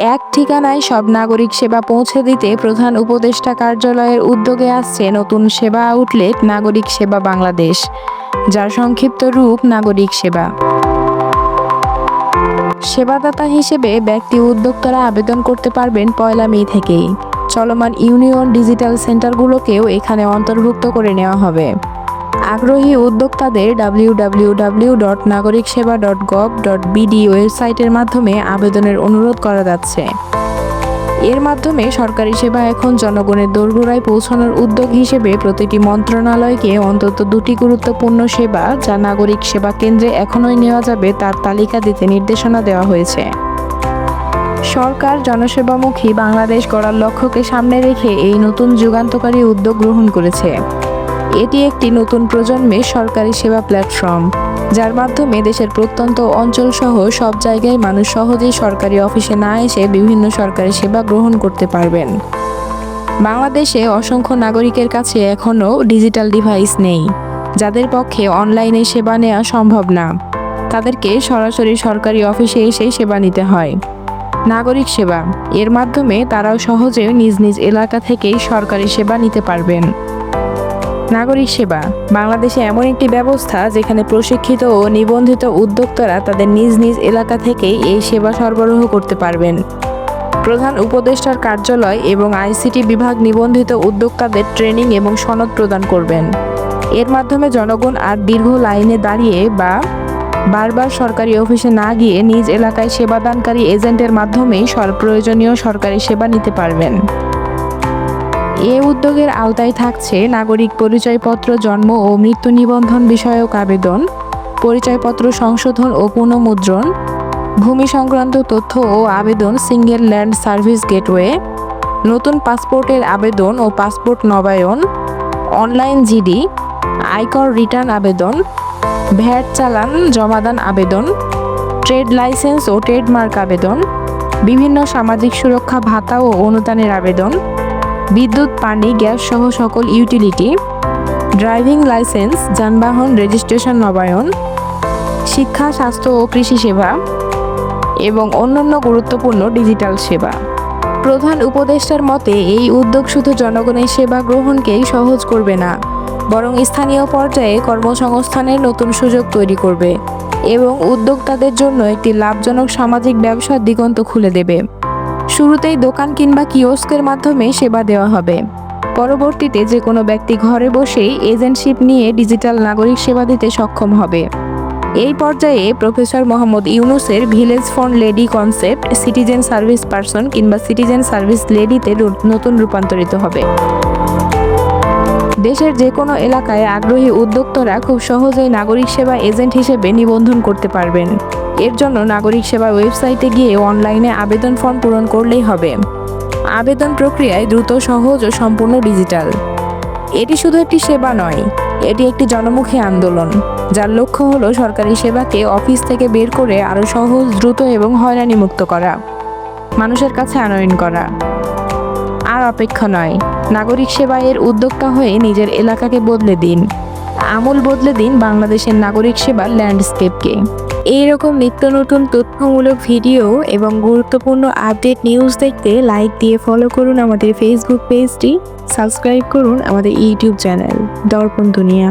এক ঠিকানায় সব নাগরিক সেবা পৌঁছে দিতে প্রধান উপদেষ্টা কার্যালয়ের উদ্যোগে আসছে নতুন সেবা আউটলেট, নাগরিক সেবা বাংলাদেশ, যার সংক্ষিপ্ত রূপ নাগরিক সেবা। সেবাদাতা হিসেবে ব্যক্তি উদ্যোক্তারা আবেদন করতে পারবেন পয়লা মে থেকেই। চলমান ইউনিয়ন ডিজিটাল সেন্টারগুলোকেও এখানে অন্তর্ভুক্ত করে নেওয়া হবে। আগ্রহী উদ্যোক্তাদের ডাব্লিউডাব্লিউডাব্লিউ ডট নাগরিক সেবা ডট গভ ডট বিডি ওয়েবসাইটের মাধ্যমে আবেদনের অনুরোধ করা যাচ্ছে। এর মাধ্যমে সরকারি সেবা এখন জনগণের দোরগোড়ায় পৌঁছানোর উদ্যোগ হিসেবে প্রতিটি মন্ত্রণালয়কে অন্তত দুটি গুরুত্বপূর্ণ সেবা যা নাগরিক সেবা কেন্দ্রে এখনই নেওয়া যাবে তার তালিকা দিতে নির্দেশনা দেওয়া হয়েছে। সরকার জনসেবামুখী বাংলাদেশ গড়ার লক্ষ্যকে সামনে রেখে এই নতুন যুগান্তকারী উদ্যোগ গ্রহণ করেছে। এটি একটি নতুন প্রজন্মের সরকারি সেবা প্ল্যাটফর্ম, যার মাধ্যমে দেশের প্রত্যন্ত অঞ্চল সহ সব জায়গায় মানুষ সহজেই সরকারি অফিসে না এসে বিভিন্ন সরকারি সেবা গ্রহণ করতে পারবেন। বাংলাদেশে অসংখ্য নাগরিকের কাছে এখনও ডিজিটাল ডিভাইস নেই, যাদের পক্ষে অনলাইনে সেবা নেওয়া সম্ভব না। তাদেরকে সরাসরি সরকারি অফিসে এসে সেবা নিতে হয়। নাগরিক সেবা, এর মাধ্যমে তারাও সহজে নিজ নিজ এলাকা থেকেই সরকারি সেবা নিতে পারবেন। নাগরিক সেবা। বাংলাদেশে এমন একটি ব্যবস্থা যেখানে প্রশিক্ষিত ও নিবন্ধিত উদ্যোক্তারা তাদের নিজ নিজ এলাকা থেকেই এই সেবা সরবরাহ করতে পারবেন। প্রধান উপদেষ্টার কার্যালয় এবং আইসিটি বিভাগ নিবন্ধিত উদ্যোক্তাদের ট্রেনিং এবং সনদ প্রদান করবেন। এর মাধ্যমে জনগণ আর দীর্ঘ লাইনে দাঁড়িয়ে বা বারবার সরকারি অফিসে না গিয়ে নিজ এলাকায় সেবাদানকারী এজেন্টের মাধ্যমেই সর, প্রয়োজনীয় সরকারি সেবা নিতে পারবেন। এ উদ্যোগের আওতায় থাকছে নাগরিক পরিচয়পত্র জন্ম ও মৃত্যু নিবন্ধন বিষয়ক আবেদন, পরিচয়পত্র সংশোধন ও পুনঃমুদ্রণ, ভূমি সংক্রান্ত তথ্য ও আবেদন সিঙ্গেল ল্যান্ড সার্ভিস গেটওয়ে, নতুন পাসপোর্টের আবেদন ও পাসপোর্ট নবায়ন, অনলাইন জিডি, আয়কর রিটার্ন আবেদন, ভ্যাট চালান জমাদান আবেদন, ট্রেড লাইসেন্স ও ট্রেডমার্ক আবেদন, বিভিন্ন সামাজিক সুরক্ষা ভাতা ও অনুদানের আবেদন বিদ্যুৎ, পানি, গ্যাস সহ সকল ইউটিলিটি, ড্রাইভিং লাইসেন্স, যানবাহন, রেজিস্ট্রেশন, নবায়ন, শিক্ষা, স্বাস্থ্য ও কৃষি সেবা এবং অন্যান্য গুরুত্বপূর্ণ ডিজিটাল সেবা। প্রধান উপদেষ্টার মতে, এই উদ্যোগ শুধু জনগণের সেবা গ্রহণকেই সহজ করবে না, বরং স্থানীয় পর্যায়ে কর্মসংস্থানের নতুন সুযোগ তৈরি করবে এবং উদ্যোক্তাদের জন্য একটি লাভজনক সামাজিক ব্যবসার দিগন্ত খুলে দেবে। শুরুতেই দোকান কিংবা কিওস্কের মাধ্যমে সেবা দেওয়া হবে। পরবর্তীতে যে কোনো ব্যক্তি ঘরে বসেই এজেন্টশিপ নিয়ে ডিজিটাল নাগরিক সেবা দিতে সক্ষম হবে। এই পর্যায়ে প্রফেসর মোহাম্মদ ইউনুসের village for lady concept, citizen service person কিংবা সিটিজেন সার্ভিস লেডিতে নতুন রূপান্তরিত হবে। দেশের যে কোনো এলাকায় আগ্রহী উদ্যোক্তরা খুব সহজেই নাগরিক সেবা এজেন্ট হিসেবে নিবন্ধন করতে পারবেন। এর জন্য নাগরিক সেবা ওয়েবসাইটে গিয়ে অনলাইনে আবেদন ফর্ম পূরণ করলেই হবে। আবেদন প্রক্রিয়ায় দ্রুত, সহজ ও সম্পূর্ণ ডিজিটাল। এটি শুধু একটি সেবা নয়, এটি একটি জনমুখী আন্দোলন, যার লক্ষ্য হলো সরকারি সেবাকে অফিস থেকে বের করে আরও সহজ, দ্রুত এবং হয়রানি মুক্ত করা, মানুষের কাছে আনয়ন করা। আর অপেক্ষা নয়, নাগরিক সেবা এর উদ্যোক্তা হয়ে নিজের এলাকাকে বদলে দিন। আমূল বদলে দিন বাংলাদেশের নাগরিক সেবার ল্যান্ডস্কেপকে। এইরকম নিত্য নতুন তথ্যমূলক ভিডিও এবং গুরুত্বপূর্ণ আপডেট নিউজ দেখতে লাইক দিয়ে ফলো করুন আমাদের ফেসবুক পেজটি সাবস্ক্রাইব করুন আমাদের ইউটিউব চ্যানেল দর্পণ দুনিয়া।